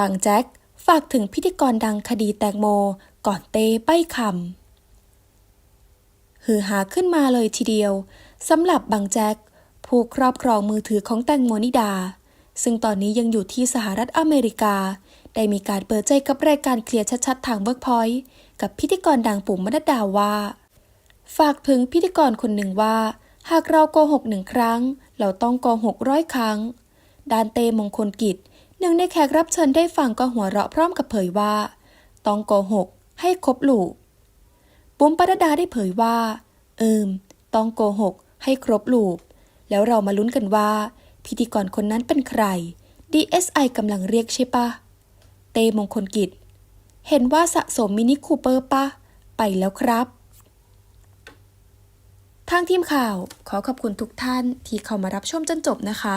บางแจ็คฝากถึงพิธีกรดังคดีแตงโม ก่อนเต้ใบ้คำฮือหาขึ้นมาเลยทีเดียวสำหรับบางแจ็คผู้ครอบครองมือถือของแตงโมนิดา ซึ่งตอนนี้ยังอยู่ที่สหรัฐอเมริกา ได้มีการเปิดใจกับรายการเคลียร์ชัดๆ ทางเวิร์กพอยต์กับพิธีกรดังปุ่มมนัดดาว่า ฝากถึงพิธีกรคนหนึ่งว่า หากเราโกหกหนึ่งครั้ง เราต้องโกหกร้อยครั้ง ดานเตมงคลกิจ หนึ่งในแขกรับเชิญได้ฟังก็หัวเราะพร้อมกับเผยว่า ต้องโกหก ให้ครบลูปปุ้มปรดาได้เผยว่า เอิมต้องโกหก ให้ครบลูป แล้วเรามาลุ้นกันว่า พิธีกรคนนั้นเป็นใคร DSI กำลังเรียกใช่ปะ เตมงคลกิจ เห็นว่าสะสมมินิคูเปอร์ปะ ไปแล้วครับทางทีมข่าวขอขอบคุณทุกท่านที่เข้ามารับชมจนจบนะคะ